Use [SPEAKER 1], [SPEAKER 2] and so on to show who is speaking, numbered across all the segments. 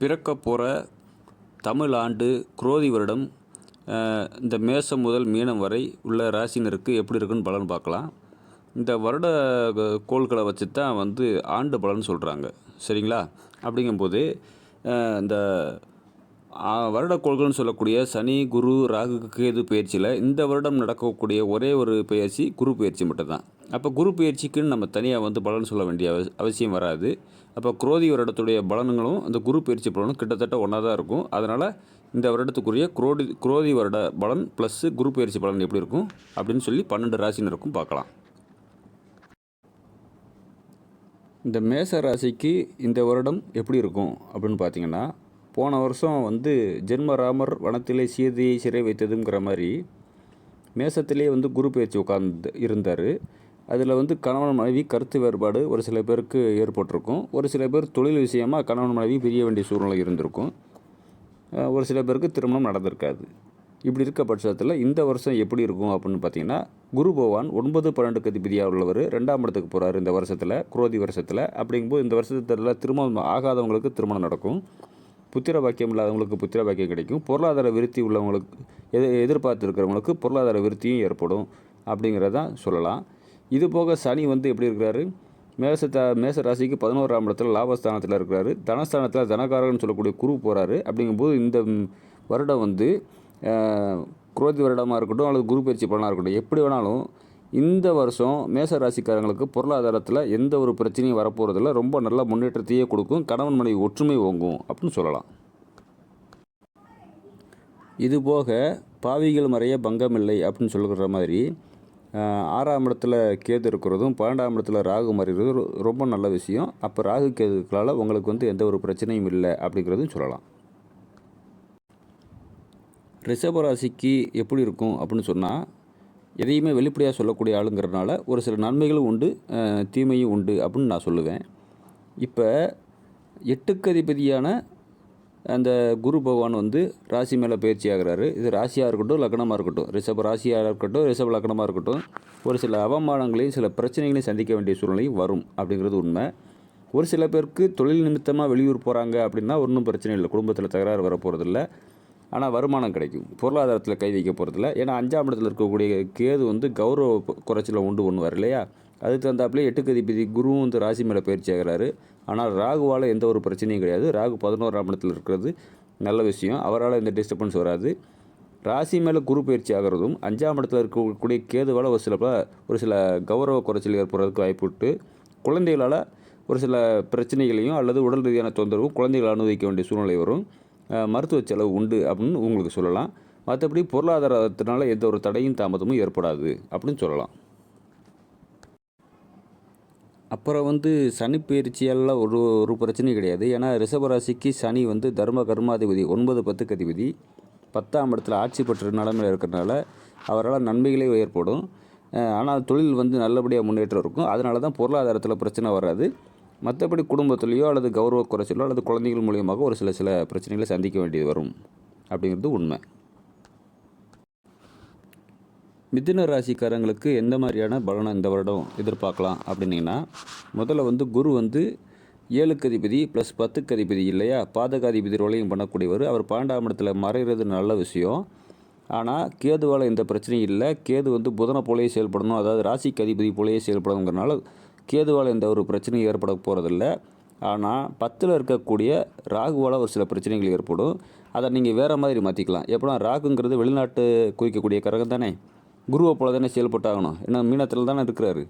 [SPEAKER 1] பிறக்க போகிற தமிழ் ஆண்டு குரோதி வருடம் இந்த மேசம் முதல் மீனம் வரை உள்ள ராசினருக்கு எப்படி இருக்குன்னு பலன் பார்க்கலாம். இந்த வருட கோள்களை வச்சு தான் வந்து ஆண்டு பலன் சொல்கிறாங்க சரிங்களா? அப்படிங்கும்போது இந்த வருட கோள்கள்னு சொல்லக்கூடிய சனி குரு ராகு கேது பயிற்சியில் இந்த வருடம் நடக்கக்கூடிய ஒரே ஒரு பயிற்சி குரு பயிற்சி மட்டும்தான். அப்போ குரு பயிற்சிக்குன்னு நம்ம தனியாக வந்து பலன் சொல்ல வேண்டிய அவ- அவசியம் வராது. அப்போ குரோதி வருடத்துடைய பலன்களும் அந்த குரு பயிற்சி பலனும் கிட்டத்தட்ட ஒன்றா தான் இருக்கும். அதனால் இந்த வருடத்துக்குரிய குரோடி குரோதி வருட பலன் ப்ளஸ்ஸு குரு பயிற்சி பலன் எப்படி இருக்கும் அப்படின்னு சொல்லி பன்னெண்டு ராசினருக்கும் பார்க்கலாம். இந்த மேச ராசிக்கு இந்த வருடம் எப்படி இருக்கும் அப்படின்னு பார்த்தீங்கன்னா போன வருஷம் வந்து ஜென்மராமர் வனத்திலே சீதையை சிறை வைத்ததுங்கிற மாதிரி மேசத்திலே வந்து குரு பயிற்சி உட்கார்ந்து இருந்தார். அதில் வந்து கணவன் மனைவி கருத்து வேறுபாடு ஒரு சில பேருக்கு ஏற்பட்டிருக்கும். ஒரு சில பேர் தொழில் விஷயமாக கணவன் மனைவி பிரிய வேண்டிய சூழ்நிலை இருந்திருக்கும். ஒரு சில பேருக்கு திருமணம் நடந்திருக்காது. இப்படி இருக்க பட்சத்தில் இந்த வருஷம் எப்படி இருக்கும் அப்படின்னு பார்த்தீங்கன்னா குரு பகவான் ஒன்பது பன்னெண்டு கதிபதியாக உள்ளவர் ரெண்டாம் இடத்துக்கு போகிறார் இந்த வருஷத்தில் குரோதி வருஷத்தில். அப்படிங்கும்போது இந்த வருஷத்தில் திருமணம் ஆகாதவங்களுக்கு திருமணம் நடக்கும். புத்திர பாக்கியம் இல்லாதவங்களுக்கு புத்திர பாக்கியம் கிடைக்கும். பொருளாதார விருத்தி உள்ளவங்களுக்கு எது எதிர்பார்த்துருக்கிறவங்களுக்கு பொருளாதார விருத்தியும் ஏற்படும். அப்படிங்கிறதான் சொல்லலாம். இது போக சனி வந்து எப்படி இருக்கிறாரு? த மேச ராசிக்கு பதினோராம் இடத்துல லாபஸ்தானத்தில் இருக்கிறாரு. தனஸ்தானத்தில் தனகாரகன் சொல்லக்கூடிய குரு போகிறாரு அப்படிங்கும்போது இந்த வருடம் வந்து குரோதி வருடமாக இருக்கட்டும் அல்லது குரு பயிற்சி பலனாக இருக்கட்டும் எப்படி வேணாலும் இந்த வருஷம் மேச ராசிக்காரங்களுக்கு பொருளாதாரத்தில் எந்த ஒரு பிரச்சனையும் வரப்போகிறதில்ல ரொம்ப நல்ல முன்னேற்றத்தையே கொடுக்கும். கணவன் மனைவி ஒற்றுமை ஓங்கும் அப்படின்னு சொல்லலாம். இதுபோக பாவிகள் மறைய பங்கமில்லை அப்படின்னு சொல்லுற மாதிரி ஆறாம் இடத்துல கேது இருக்கிறதும் பன்னெண்டாம் இடத்துல ராகு மாறிடுறது ரொம்ப நல்ல விஷயம். அப்போ ராகு கேதுக்களால் உங்களுக்கு வந்து எந்த ஒரு பிரச்சனையும் இல்லை அப்படிங்கிறதும் சொல்லலாம். ரிஷபராசிக்கு எப்படி இருக்கும் அப்படின்னு சொன்னால் எதையுமே வெளிப்படையாக சொல்லக்கூடிய ஆளுங்கிறதுனால ஒரு சில நன்மைகளும் உண்டு தீமையும் உண்டு அப்படின்னு நான் சொல்லுவேன். இப்போ எட்டுக்கு அதிபதியான அந்த குரு பகவான் வந்து ராசி மேலே பயிற்சி ஆகிறாரு. இது ராசியாக இருக்கட்டும் லக்னமாக இருக்கட்டும். ரிஷப ராசியாக இருக்கட்டும் ரிஷப லக்னமாக இருக்கட்டும். ஒரு சில அவமானங்களையும் சில பிரச்சனைகளையும் சந்திக்க வேண்டிய சூழ்நிலையும் வரும் அப்படிங்கிறது உண்மை. ஒரு சில பேருக்கு தொழில் நிமித்தமாக வெளியூர் போகிறாங்க அப்படின்னா ஒன்றும் பிரச்சனை இல்லை. குடும்பத்தில் தகராறு வர போகிறதில்ல ஆனால் வருமானம் கிடைக்கும். பொருளாதாரத்தில் கை வைக்க போகிறதில்ல ஏன்னா அஞ்சாம் இடத்துல இருக்கக்கூடிய கேது வந்து கௌரவ குறைச்சலை உண்டு பண்ணுவார் இல்லையா? அதுக்கு தகுந்தாப்புலேயே எட்டு கதிபதி குருவும் வந்து ராசி மேலே பயிற்சி ஆகிறாரு. ஆனால் ராகுவால் எந்த ஒரு பிரச்சனையும் கிடையாது. ராகு பதினோராம் இடத்துல இருக்கிறது நல்ல விஷயம். அவரால் எந்த டிஸ்டர்பன்ஸ் வராது. ராசி மேலே குரு பயிற்சி ஆகிறதும் அஞ்சாம் இடத்துல இருக்கக்கூடிய கேதுவால் ஒரு சில ஒரு சில கௌரவ குறைச்சல் ஏற்படுறதுக்கு வாய்ப்புட்டு குழந்தைகளால் ஒரு சில பிரச்சனைகளையும் அல்லது உடல் ரீதியான தொந்தரவும் குழந்தைகள் அனுபவிக்க வேண்டிய சூழ்நிலை வரும். மருத்துவ செலவு உண்டு அப்படின்னு உங்களுக்கு சொல்லலாம். மற்றபடி பொருளாதாரத்தினால எந்த ஒரு தடையும் தாமதமும் ஏற்படாது அப்படின்னு சொல்லலாம். அப்புறம் வந்து சனி பயிற்சியெல்லாம் ஒரு ஒரு பிரச்சனையும் கிடையாது. ஏன்னா ரிஷபராசிக்கு சனி வந்து தர்ம கர்மாதிபதி ஒன்பது பத்துக்கு அதிபதி. பத்தாம் இடத்துல ஆட்சி பெற்ற நிலமையில் இருக்கிறனால அவரால் நன்மைகளே ஏற்படும். ஆனால் தொழில் வந்து நல்லபடியாக முன்னேற்றம் இருக்கும். அதனால தான் பொருளாதாரத்தில் பிரச்சனை வராது. மற்றபடி குடும்பத்துலேயோ அல்லது கௌரவ குறைச்சலோ அல்லது குழந்தைகள் மூலியமாக ஒரு சில சில பிரச்சனைகளை சந்திக்க வேண்டியது வரும். அப்படிங்கிறது உண்மை. மிதுன ராசிக்காரங்களுக்கு எந்த மாதிரியான பலனை இந்த வருடம் எதிர்பார்க்கலாம் அப்படின்னீங்கன்னா முதல்ல வந்து குரு வந்து ஏழுக்கு அதிபதி ப்ளஸ் பத்துக்கு அதிபதி இல்லையா? பாதகாதிபதி ரோலையும் பண்ணக்கூடியவர். அவர் பன்னெண்டாம் இடத்துல மறைகிறது நல்ல விஷயம். ஆனால் கேதுவால் எந்த பிரச்சனையும் இல்லை. கேது வந்து புதனை போலேயே செயல்படணும். அதாவது ராசிக்கு அதிபதி போலேயே செயல்படணுங்கிறனால கேதுவால் எந்த ஒரு பிரச்சனையும் ஏற்பட போகிறதில்ல ஆனால் பத்தில் இருக்கக்கூடிய ராகுவால் ஒரு சில பிரச்சனைகள் ஏற்படும். அதை நீங்கள் வேறு மாதிரி மாற்றிக்கலாம் எப்படின்னா ராகுங்கிறது வெளிநாட்டு குறிக்கக்கூடிய கரகம் தானே குருவை போல தானே செயல்பட்டாகணும். ஏன்னா மீனத்தில் தானே இருக்கிறாரு.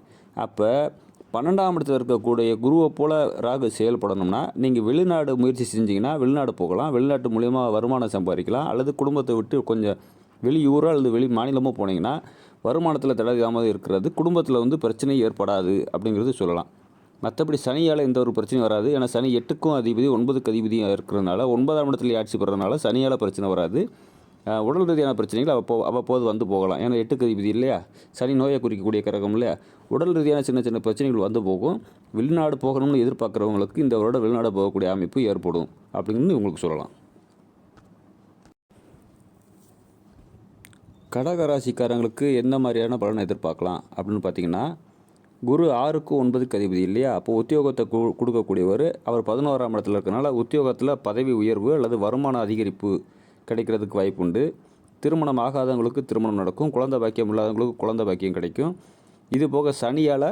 [SPEAKER 1] அப்போ பன்னெண்டாம் இடத்துல இருக்கக்கூடிய குருவை போல் ராகு செயல்படணும்னா நீங்கள் வெளிநாடு முயற்சி செஞ்சிங்கன்னா வெளிநாடு போகலாம். வெளிநாட்டு மூலியமா வருமானம் சம்பாதிக்கலாம். அல்லது குடும்பத்தை விட்டு கொஞ்சம் வெளியூரோ அல்லது வெளி மாநிலமோ போனீங்கன்னா வருமானத்தில் தடை தாமதம் இருக்கிறது. குடும்பத்தில் வந்து பிரச்சனை ஏற்படாது அப்படிங்கிறது சொல்லலாம். மற்றபடி சனியால் எந்த ஒரு பிரச்சனையும் வராது. ஏன்னா சனி எட்டுக்கும் அதிபதி ஒன்பதுக்கு அதிபதியும் இருக்கிறதுனால ஒன்பதாம் இடத்துல ஆட்சி பெறதுனால சனியால் பிரச்சனை வராது. உடல் ரீதியான பிரச்சனைகள் அவ்வப்போ அவ்வப்போது வந்து போகலாம். ஏன்னா எட்டுக்கு அதிபதி இல்லையா? சனி நோயை குறிக்கக்கூடிய கரகம் இல்லையா? உடல் ரீதியான சின்ன சின்ன பிரச்சனைகள் வந்து போகும். வெளிநாடு போகணும்னு எதிர்பார்க்குறவங்களுக்கு இந்த வருடம் வெளிநாடு போகக்கூடிய அமைப்பு ஏற்படும் அப்படின்னு உங்களுக்கு சொல்லலாம். கடக ராசிக்காரங்களுக்கு எந்த மாதிரியான பலனை எதிர்பார்க்கலாம் அப்படின்னு பார்த்தீங்கன்னா குரு ஆறுக்கு ஒன்பதுக்கு அதிபதி இல்லையா? அப்போ உத்தியோகத்தை கு கொடுக்கக்கூடியவர். அவர் பதினோராம் இடத்துல இருக்கனால உத்தியோகத்தில் பதவி உயர்வு அல்லது வருமான அதிகரிப்பு கிடைக்கிறதுக்கு வாய்ப்பு உண்டு திருமணம் ஆகாதவங்களுக்கு திருமணம் நடக்கும். குழந்தை பாக்கியம் இல்லாதவங்களுக்கு குழந்தை பாக்கியம் கிடைக்கும். இது போக சனியால்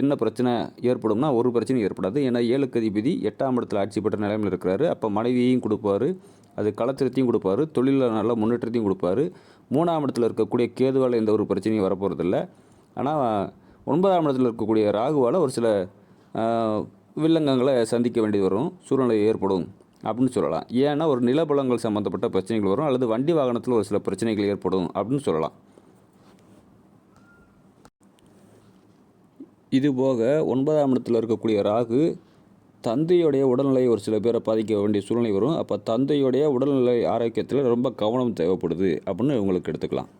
[SPEAKER 1] என்ன பிரச்சனை ஏற்படும்னா ஒரு பிரச்சனையும் ஏற்படாது. ஏன்னா ஏழுக்கு அதிபதி எட்டாம் இடத்தில் ஆட்சி பெற்ற நிலைமையில் இருக்கிறாரு. அப்போ மனைவியையும் கொடுப்பாரு. அது கலத்திரத்தையும் கொடுப்பாரு. தொழிலில் நல்ல முன்னேற்றத்தையும் கொடுப்பாரு. மூணாம் இடத்துல இருக்கக்கூடிய கேதுவால் எந்த ஒரு பிரச்சனையும் வரப்போகிறதில்ல ஆனால் ஒன்பதாம் இடத்துல இருக்கக்கூடிய ராகுவால் ஒரு சில வில்லங்கங்களை சந்திக்க வேண்டி வரும். சூழ்நிலை ஏற்படும். அப்படின்னு சொல்லலாம். ஏன்னா ஒரு நிலபலங்கள் சம்மந்தப்பட்ட பிரச்சனைகள் வரும் அல்லது வண்டி வாகனத்தில் ஒரு சில பிரச்சனைகள் ஏற்படும் அப்படின்னு சொல்லலாம். இதுபோக ஒன்பதாம் இடத்தில் இருக்கக்கூடிய ராகு தந்தையுடைய உடல்நிலை ஒரு சில பேரை பாதிக்க வேண்டிய சூழ்நிலை வரும். அப்போ தந்தையுடைய உடல்நிலை ஆரோக்கியத்தில் ரொம்ப கவனம் தேவைப்படுது அப்படின்னு உங்களுக்கு எடுத்துக்கலாம்.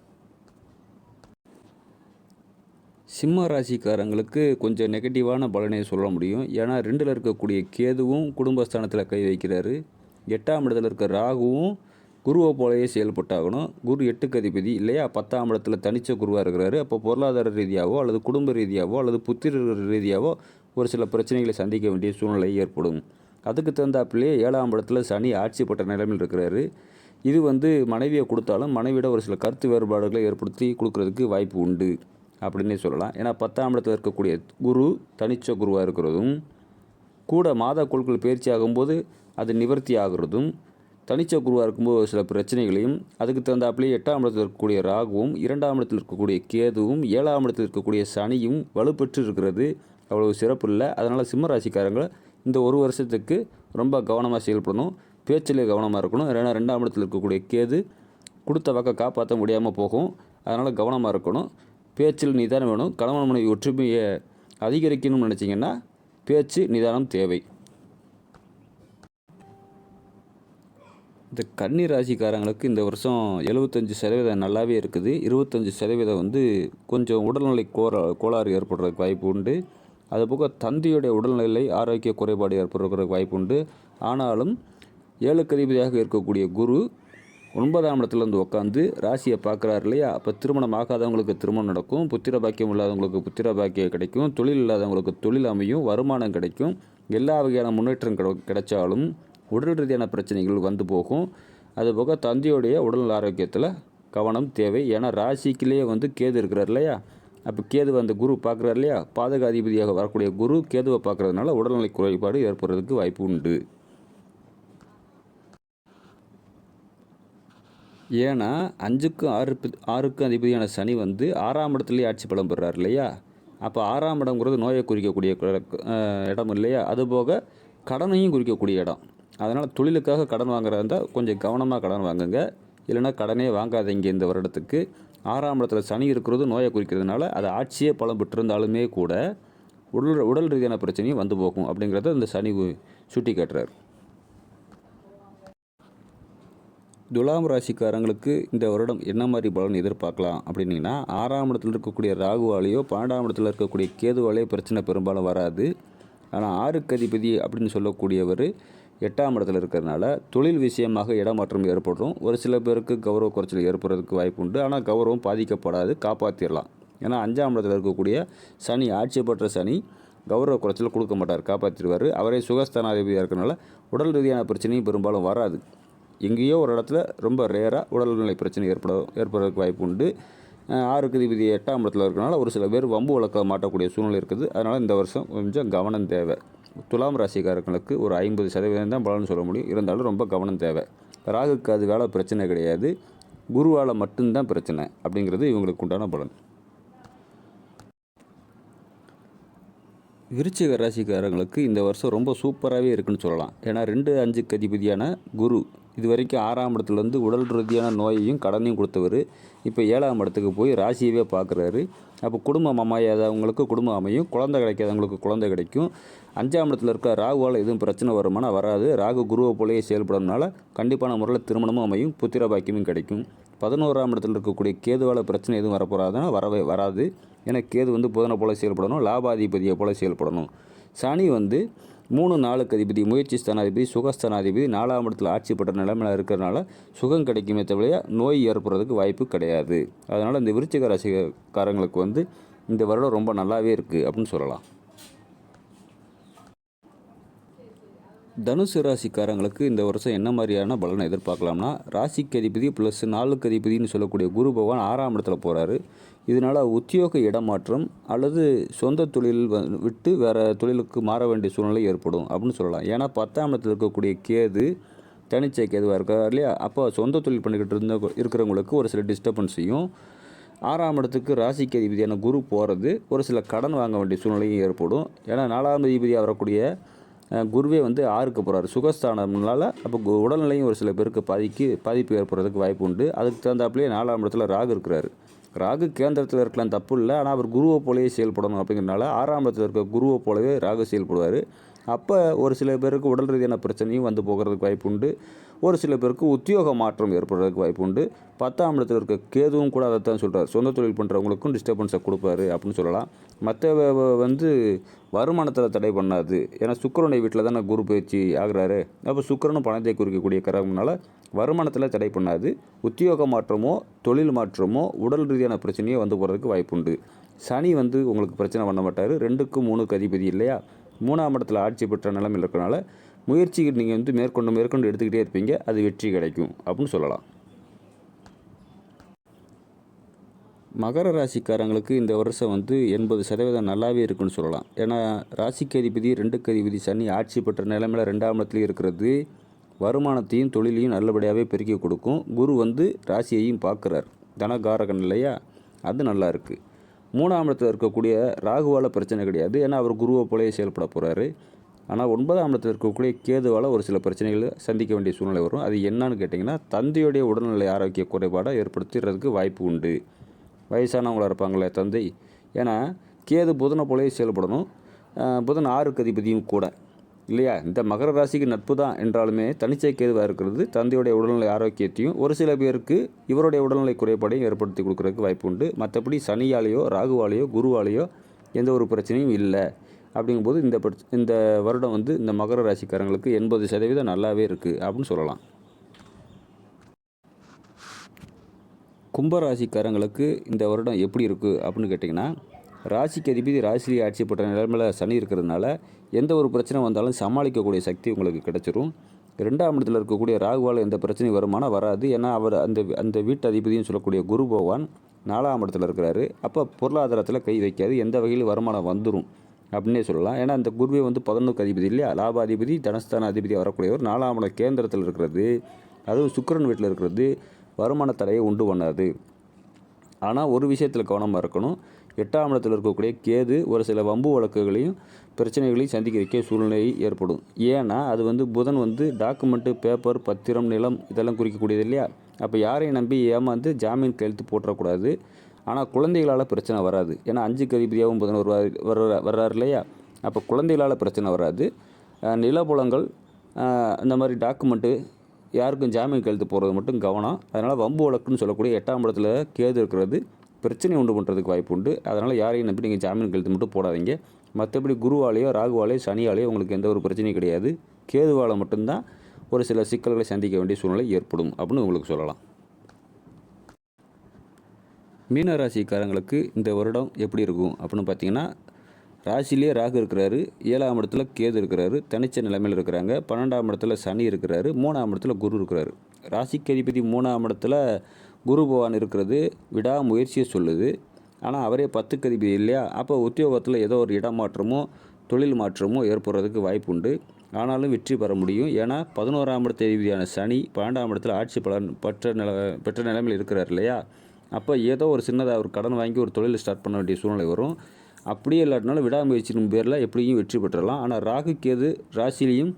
[SPEAKER 1] சிம்ம ராசிக்காரங்களுக்கு கொஞ்சம் நெகட்டிவான பலனை சொல்ல முடியும். ஏன்னா ரெண்டில் இருக்கக்கூடிய கேதுவும் குடும்பஸ்தானத்தில் கை வைக்கிறாரு. எட்டாம் இடத்துல இருக்க ராகுவும் குருவை போலவே செயல்பட்டாகணும். குரு எட்டுக்கு அதிபதி இல்லையா? பத்தாம் இடத்துல தனிச்ச குருவாக இருக்கிறாரு. அப்போ பொருளாதார ரீதியாகவோ அல்லது குடும்ப ரீதியாகவோ அல்லது புத்திர ரீதியாகவோ ஒரு சில பிரச்சனைகளை சந்திக்க வேண்டிய சூழ்நிலை ஏற்படும். அதுக்கு தகுந்தாப்பிலே ஏழாம் இடத்துல சனி ஆட்சி பெற்ற நிலைமையில் இருக்கிறாரு. இது வந்து மனைவியை கொடுத்தாலும் மனைவியோட ஒரு சில கருத்து வேறுபாடுகளை ஏற்படுத்தி கொடுக்கறதுக்கு வாய்ப்பு உண்டு. அப்படின்னே சொல்லலாம். ஏன்னா பத்தாம் இடத்துல இருக்கக்கூடிய குரு தனிச்ச குருவாக இருக்கிறதும் கூட மாத குழுக்கள் பயிற்சி ஆகும்போது அது நிவர்த்தி ஆகுறதும் தனிச்ச குருவாக இருக்கும்போது சில பிரச்சனைகளையும் அதுக்கு தகுந்தாப்பிலே எட்டாம் இடத்தில் இருக்கக்கூடிய ராகுவும் இரண்டாம் இடத்தில் இருக்கக்கூடிய கேதுவும் ஏழாம் இடத்தில் இருக்கக்கூடிய சனியும் வலுப்பெற்று இருக்கிறது. அவ்வளவு சிறப்பு இல்லை. அதனால் சிம்ம ராசிக்காரங்க இந்த ஒரு வருஷத்துக்கு ரொம்ப கவனமாக செயல்படணும். பேச்சிலே கவனமாக இருக்கணும். ஏன்னா ரெண்டாம் இடத்தில் இருக்கக்கூடிய கேது கொடுத்த வாக்கை காப்பாற்ற முடியாமல் போகும். அதனால் கவனமாக இருக்கணும். பேச்சில் நிதானம் வேணும். கணவன் மனைவி ஒற்றுமையை அதிகரிக்கணும்னு நினச்சிங்கன்னா பேச்சு நிதானம் தேவை. இந்த கன்னி ராசிக்காரங்களுக்கு இந்த வருஷம் எழுபத்தஞ்சி சதவீதம் நல்லாவே இருக்குது. இருபத்தஞ்சி சதவீதம் வந்து கொஞ்சம் உடல்நிலை கோரா கோளாறு ஏற்படுறதுக்கு வாய்ப்பு உண்டு. அதுபோக தந்தையுடைய உடல்நிலை ஆரோக்கிய குறைபாடு ஏற்படுறதுக்கு வாய்ப்பு உண்டு. ஆனாலும் ஏழுக்கு அதிபதியாக இருக்கக்கூடிய குரு ஒன்பதாம் இடத்துல இருந்து உட்காந்து ராசியை பார்க்குறாரு இல்லையா? அப்போ திருமணம் ஆகாதவங்களுக்கு திருமணம் நடக்கும். புத்திர பாக்கியம் இல்லாதவங்களுக்கு புத்திர பாக்கியம் கிடைக்கும். தொழில் இல்லாதவங்களுக்கு தொழில் அமையும். வருமானம் கிடைக்கும். எல்லா வகையான முன்னேற்றம் கிடை கிடைச்சாலும் உடல் ரீதியான பிரச்சனைகள் வந்து போகும். அதுபோக தந்தையுடைய உடல் ஆரோக்கியத்தில் கவனம் தேவை. ஏன்னா ராசிக்கிலேயே வந்து கேது இருக்கிறார் இல்லையா? அப்போ கேது அந்த குரு பார்க்குறார் இல்லையா? பாதகாதிபதியாக வரக்கூடிய குரு கேதுவை பார்க்குறதுனால உடல்நிலை குறைபாடு ஏற்படுறதுக்கு வாய்ப்பு உண்டு. ஏன்னா அஞ்சுக்கும் ஆறு ஆறுக்கும் அதிபதியான சனி வந்து ஆறாம் இடத்துலேயே ஆட்சி பலம் பெறார் இல்லையா? அப்போ ஆறாம் இடம்ங்கிறது நோயை குறிக்கக்கூடிய இடம் இல்லையா? அதுபோக கடனையும் குறிக்கக்கூடிய இடம். அதனால் தொழிலுக்காக கடன் வாங்குறதா இருந்தால் கொஞ்சம் கவனமாக கடன் வாங்குங்க. இல்லைன்னா கடனே வாங்காதீங்க இந்த வருடத்துக்கு. ஆறாம் இடத்துல சனி இருக்கிறது நோயை குறிக்கிறதுனால அது ஆட்சியே பலம் பெற்றிருந்தாலுமே கூட உடல் உடல் ரீதியான பிரச்சனையும் வந்து போகும் அப்படிங்கிறத இந்த சனி சுட்டி காட்டுறாரு துலாம் ராசிக்காரங்களுக்கு இந்த வருடம் என்ன மாதிரி பலன் எதிர்பார்க்கலாம் அப்படின்னீங்கன்னா ஆறாம் இடத்துல இருக்கக்கூடிய ராகுவாலேயோ பன்னெண்டாம் இடத்துல இருக்கக்கூடிய கேதுவாலேயோ பிரச்சனை பெரும்பாலும் வராது. ஆனால் ஆறுக்கு அதிபதி அப்படின்னு சொல்லக்கூடியவர் எட்டாம் இடத்துல இருக்கிறதுனால தொழில் விஷயமாக இடமாற்றம் ஏற்படும் ஒரு சில பேருக்கு கௌரவ குறைச்சல் ஏற்படுறதுக்கு வாய்ப்பு உண்டு. ஆனால் கௌரவம் பாதிக்கப்படாது காப்பாற்றிடலாம் ஏன்னா அஞ்சாம் இடத்துல இருக்கக்கூடிய சனி ஆட்சி பெற்ற சனி கௌரவ குறைச்சல் கொடுக்க மாட்டார் காப்பாற்றிடுவார் அவரே சுகஸ்தானாதிபதியாக இருக்கிறனால உடல் ரீதியான பிரச்சனையும் பெரும்பாலும் வராது. எங்கேயோ ஒரு இடத்துல ரொம்ப ரேராக உடல்நிலை பிரச்சனை ஏற்பட ஏற்படுறதுக்கு வாய்ப்பு உண்டு. ஆறுக்கு அதிபதி எட்டாம் இடத்துல இருக்கிறனால ஒரு சில பேர் வம்பு வழக்க மாட்டக்கூடிய சூழ்நிலை இருக்குது. அதனால் இந்த வருஷம் கொஞ்சம் கவனம் தேவை. துலாம் ராசிக்காரர்களுக்கு ஒரு ஐம்பது சதவீதம் தான் பலன் சொல்ல முடியும். இருந்தாலும் ரொம்ப கவனம் தேவை. ராகுக்கு அது வேலை பிரச்சனை கிடையாது. குருவால் மட்டும்தான் பிரச்சனை அப்படிங்கிறது இவங்களுக்கு உண்டான பலன். விருச்சிக ராசிக்காரங்களுக்கு இந்த வருஷம் ரொம்ப சூப்பராகவே இருக்குன்னு சொல்லலாம். ஏன்னா ரெண்டு அஞ்சுக்கு அதிபதியான குரு இது வரைக்கும் ஆறாம் இடத்துலேருந்து உடல் ரீதியான நோயையும் கடனையும் கொடுத்தவர். இப்போ ஏழாம் இடத்துக்கு போய் ராசியவே பார்க்குறாரு. அப்போ குடும்பம் அமையாதவங்களுக்கு குடும்பம் அமையும். குழந்தை கிடைக்காதவங்களுக்கு குழந்தை கிடைக்கும். அஞ்சாம் இடத்துல இருக்க ராகுவால் எதுவும் பிரச்சனை வருமானா வராது. ராகு குருவை போலேயே செயல்படுறதுனால கண்டிப்பான முறையில் திருமணமும் அமையும். புத்திர பாக்கியமும் கிடைக்கும். பதினோராம் இடத்துல இருக்கக்கூடிய கேதுவால் பிரச்சனை எதுவும் வரப்போகிறாதுன்னா வரவே வராது. ஏன்னா கேது வந்து புதனை போல் செயல்படணும் லாபாதிபதியை போல செயல்படணும். சனி வந்து மூணு நாளுக்கு அதிபதி முயற்சி ஸ்தானாதிபதி சுகஸ்தானாதிபதி நாலாம் இடத்துல ஆட்சி பெற்ற நிலைமையில் இருக்கிறனால சுகம் கிடைக்குமே தவிர நோய் ஏற்படுறதுக்கு வாய்ப்பு கிடையாது. அதனால் இந்த விருச்சிக ராசிக்காரங்களுக்கு வந்து இந்த வருடம் ரொம்ப நல்லாவே இருக்குது அப்படின்னு சொல்லலாம். தனுசு ராசிக்காரங்களுக்கு இந்த வருஷம் என்ன மாதிரியான பலனை எதிர்பார்க்கலாம்னா ராசிக்கு அதிபதி ப்ளஸ் நாலுக்கு அதிபதினு சொல்லக்கூடிய குரு பகவான் ஆறாம் இடத்துல போகிறாரு இதனால் உத்தியோக இடமாற்றம் அல்லது சொந்த தொழில் விட்டு வேறு தொழிலுக்கு மாற வேண்டிய சூழ்நிலை ஏற்படும் அப்படின்னு சொல்லலாம். ஏன்னா பத்தாம் இடத்தில் இருக்கக்கூடிய கேது தனிச்சை கேதுவாக இருக்கா இல்லையா? அப்போ சொந்த தொழில் பண்ணிக்கிட்டு இருந்த இருக்கிறவங்களுக்கு ஒரு சில டிஸ்டர்பன்ஸையும் ஆறாம் இடத்துக்கு ராசிக்கு அதிபதியான குரு போகிறது ஒரு சில கடன் வாங்க வேண்டிய சூழ்நிலையும் ஏற்படும். ஏன்னா நாலாம் அதிபதியாக வரக்கூடிய குருவே வந்து ஆறுக்கு போகிறார் சுகஸ்தானம்னால அப்போ உடல்நிலையும் ஒரு சில பேருக்கு பாதிக்கு பாதிப்பு ஏற்படுறதுக்கு வாய்ப்பு உண்டு. அதுக்கு தகுந்தாப்புலேயே நாலாம் இடத்துல ராகு இருக்கிறாரு. ராகு கேந்திரத்தில் இருக்கலாம் தப்பு இல்லை ஆனால் அவர் குருவை போலவே செயல்படணும் அப்படிங்கிறனால ஆறாம் இடத்துல இருக்க குருவை போலவே ராகு செயல்படுவார். அப்போ ஒரு சில பேருக்கு உடல் ரீதியான பிரச்சனையும் வந்து போகிறதுக்கு வாய்ப்பு உண்டு. ஒரு சில பேருக்கு உத்தியோக மாற்றம் ஏற்படுறதுக்கு வாய்ப்பு உண்டு. பத்தாம் இடத்துல இருக்க கேதுவும் கூட அதை தான் சொல்கிறார் சொந்த தொழில் பண்ணுறவங்களுக்கும் டிஸ்டர்பன்ஸை கொடுப்பாரு அப்படின்னு சொல்லலாம். மற்ற வந்து வருமானத்தில் தடை பண்ணாது. ஏன்னா சுக்கரனுடைய வீட்டில் தானே குரு பயிற்சி ஆகிறாரு. அப்போ சுக்கரனும் பணத்தை குறிக்கக்கூடிய காரணம்னால வருமானத்தில் தடை பண்ணாது. உத்தியோக மாற்றமோ தொழில் மாற்றமோ உடல் ரீதியான பிரச்சனையோ வந்து போகிறதுக்கு வாய்ப்புண்டு சனி வந்து உங்களுக்கு பிரச்சனை பண்ண மாட்டார். ரெண்டுக்கும் மூணுக்கு அதிபதி இல்லையா? மூணாம் இடத்துல ஆட்சி பெற்ற நிலைமையில் இருக்கிறனால முயற்சிகள் நீங்கள் வந்து மேற்கொண்டு மேற்கொண்டு எடுத்துக்கிட்டே இருப்பீங்க. அது வெற்றி கிடைக்கும் அப்படின்னு சொல்லலாம். மகர ராசிக்காரங்களுக்கு இந்த வருஷம் வந்து எண்பது சதவீதம் நல்லாவே இருக்குன்னு சொல்லலாம். ஏன்னா ராசிக்கு அதிபதி ரெண்டுக்கு அதிபதி சனி ஆட்சி பெற்ற நிலைமையில் ரெண்டாம் இடத்துலையும் இருக்கிறது. வருமானத்தையும் தொழிலையும் நல்லபடியாகவே பெருக்கி கொடுக்கும். குரு வந்து ராசியையும் பார்க்குறார். தனகாரகன் இல்லையா அது நல்லா இருக்குது மூணாம் இடத்துல இருக்கக்கூடிய ராகுவால் பிரச்சனை கிடையாது. ஏன்னா அவர் குருவை போலேயே செயல்பட போகிறாரு ஆனால் ஒன்பதாம் இடத்தில் இருக்கக்கூடிய கேதுவால் ஒரு சில பிரச்சனைகளை சந்திக்க வேண்டிய சூழ்நிலை வரும். அது என்னன்னு கேட்டிங்கன்னா தந்தையுடைய உடல்நிலை ஆரோக்கிய குறைபாடை ஏற்படுத்துறதுக்கு வாய்ப்பு உண்டு. வயசானவங்களாக இருப்பாங்களே தந்தை. ஏன்னா கேது புதனை போலவே செயல்படணும். புதன் ஆறுக்கு அதிபதியும் கூட. இல்லையா? இந்த மகர ராசிக்கு நட்பு தான் என்றாலுமே தனிச்சை கேதுவாக இருக்கிறது தந்தையுடைய உடல்நிலை ஆரோக்கியத்தையும் ஒரு சில பேருக்கு இவருடைய உடல்நிலை குறைபாடையும் ஏற்படுத்தி கொடுக்குறதுக்கு வாய்ப்பு உண்டு. மற்றபடி சனியாலேயோ ராகுவாலேயோ குருவாலேயோ எந்த ஒரு பிரச்சனையும் இல்லை. அப்படிங்கும்போது இந்த இந்த வருடம் வந்து இந்த மகர ராசிக்காரங்களுக்கு எண்பது சதவீதம் நல்லாவே இருக்குது அப்படின்னு சொல்லலாம். கும்பராசிக்காரங்களுக்கு இந்த வருடம் எப்படி இருக்குது அப்படின்னு கேட்டிங்கன்னா ராசிக்கு அதிபதி ராசிலேயே ஆட்சி பெற்ற நிலைமையில் சனி இருக்கிறதுனால எந்த ஒரு பிரச்சனை வந்தாலும் சமாளிக்கக்கூடிய சக்தி உங்களுக்கு கிடச்சிரும். ரெண்டாம் இடத்துல இருக்கக்கூடிய ராகுவால் எந்த பிரச்சனையும் வருமானா வராது. ஏன்னா அவர் அந்த அந்த வீட்டு அதிபதியும் சொல்லக்கூடிய குரு பகவான் நாலாம் இடத்துல இருக்கிறாரு. அப்போ பொருளாதாரத்தில் கை வைக்காது. எந்த வகையில் வருமானம் வந்துடும் அப்படின்னே சொல்லலாம். ஏன்னா அந்த குருவே வந்து பதினொன்றுக்கு அதிபதி இல்லையா? லாபாதிபதி தனஸ்தான அதிபதி வரக்கூடியவர் நாலாம் இடம் கேந்திரத்தில் இருக்கிறது. அதுவும் சுக்கிரன் வீட்டில் இருக்கிறது. வருமான தடையை உண்டு பண்ணாது. ஆனால் ஒரு விஷயத்தில் கவனமாக இருக்கணும். எட்டாம் இடத்தில் இருக்கக்கூடிய கேது ஒரு சில வம்பு வழக்குகளையும் பிரச்சனைகளையும் சந்திக்க வைக்க சூழ்நிலை ஏற்படும். ஏன்னா அது வந்து புதன் வந்து டாக்குமெண்ட்டு பேப்பர் பத்திரம் நிலம் இதெல்லாம் குறிக்கக்கூடியது இல்லையா? அப்போ யாரையும் நம்பி ஏமாந்து ஜாமீன் கையெழுத்து போட்டுறக்கூடாது. ஆனால் குழந்தைகளால் பிரச்சனை வராது. ஏன்னா அஞ்சுக்கு அதிபதியாகவும் புதன் வருவார் வர்ற வர்றாரு இல்லையா? அப்போ குழந்தைகளால் பிரச்சனை வராது. அஹ் நிலப்புலங்கள் இந்த மாதிரி டாக்குமெண்ட்டு யாருக்கும் ஜாமீன் கழுத்து போகிறது மட்டும் கவனம். அதனால் வம்பு வழக்குன்னு சொல்லக்கூடிய எட்டாம் இடத்துல கேது இருக்கிறது. பிரச்சனை உண்டு பண்ணுறதுக்கு வாய்ப்பு உண்டு. அதனால் யாரையும் நம்பி நீங்கள் ஜாமீன் கழுத்து மட்டும் போடாதீங்க. மற்றபடி குருவாலேயோ ராகுவாலேயோ சனியாலேயோ உங்களுக்கு எந்த ஒரு பிரச்சனையும் கிடையாது. கேதுவால் மட்டும்தான் ஒரு சில சிக்கல்களை சந்திக்க வேண்டிய சூழ்நிலை ஏற்படும் அப்படின்னு உங்களுக்கு சொல்லலாம். மீன ராசிக்காரங்களுக்கு இந்த வருடம் எப்படி இருக்கும்? அப்படின்னு பார்த்தீங்கன்னா ராசிலேயே ராகு இருக்கிறாரு ஏழாம் இடத்துல கேது இருக்கிறாரு தனிச்ச நிலைமையில் இருக்கிறாங்க. பன்னெண்டாம் இடத்துல சனி இருக்கிறாரு மூணாம் இடத்துல குரு இருக்கிறாரு. ராசிக்கு அதிபதி மூணாம் இடத்துல குரு பகவான் இருக்கிறது விடாமுயற்சியை சொல்லுது. ஆனால் அவரே பத்துக்கு அதிபதி இல்லையா? அப்போ உத்தியோகத்தில் ஏதோ ஒரு இடமாற்றமோ தொழில் மாற்றமோ ஏற்படுறதுக்கு வாய்ப்பு உண்டு. ஆனாலும் வெற்றி பெற முடியும். ஏன்னா பதினோராம் இடத்த அதிபதியான சனி பன்னெண்டாம் இடத்துல ஆட்சி பலன் பெற்ற நில பெற்ற நிலைமையில் இருக்கிறார் இல்லையா? அப்போ ஏதோ ஒரு சின்னதாக ஒரு கடன் வாங்கி ஒரு தொழில் ஸ்டார்ட் பண்ண வேண்டிய சூழ்நிலை வரும். அப்படியே இல்லாட்டினாலும் விடாமுயற்சியின் பேரில் எப்படியும் வெற்றி பெற்றலாம். ஆனால் ராகு கேது ராசிலையும்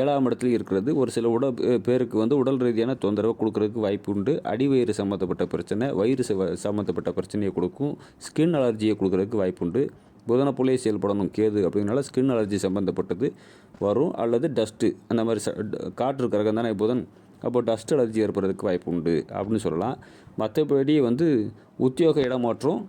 [SPEAKER 1] ஏழாம் இடத்துலையும் இருக்கிறது. ஒரு சில உட பேருக்கு வந்து உடல் ரீதியான தொந்தரவை கொடுக்கறதுக்கு வாய்ப்பு உண்டு. அடிவயிறு சம்மந்தப்பட்ட பிரச்சனை வயிறு சம்மந்தப்பட்ட பிரச்சனையை கொடுக்கும். ஸ்கின் அலர்ஜியை கொடுக்கறதுக்கு வாய்ப்பு உண்டு. புதனை போலே செயல்படணும் கேது அப்படிங்கிறனால ஸ்கின் அலர்ஜி சம்மந்தப்பட்டது வரும். அல்லது டஸ்ட்டு அந்த மாதிரி ச காற்று கிரகம் தானே புதன்? அப்போ டஸ்ட் அலர்ஜி ஏற்படுறதுக்கு வாய்ப்பு உண்டு அப்படின்னு சொல்லலாம். மற்றபடி வந்து உத்தியோக இடமாற்றம்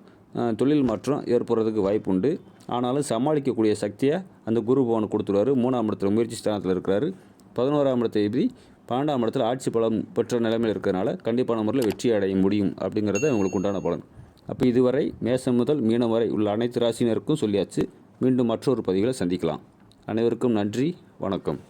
[SPEAKER 1] தொழில் மாற்றம் ஏற்படுறதுக்கு வாய்ப்பு உண்டு. ஆனாலும் சமாளிக்கக்கூடிய சக்தியை அந்த குரு பவன் கொடுத்துருவாரு. மூணாம் இடத்துல முயற்சி ஸ்தானத்தில் இருக்கிறாரு. பதினோராம் இடத்தை எப்படி பன்னெண்டாம் இடத்துல ஆட்சி பலம் பெற்ற நிலைமையில் இருக்கிறனால கண்டிப்பான முறையில் வெற்றி அடைய முடியும் அப்படிங்கிறது உங்களுக்கு உண்டான பலன். அப்போ இதுவரை மேசம் முதல் மீனம் வரை உள்ள அனைத்து ராசினருக்கும் சொல்லியாச்சு. மீண்டும் மற்றொரு பதிவில் சந்திக்கலாம். அனைவருக்கும் நன்றி. வணக்கம்.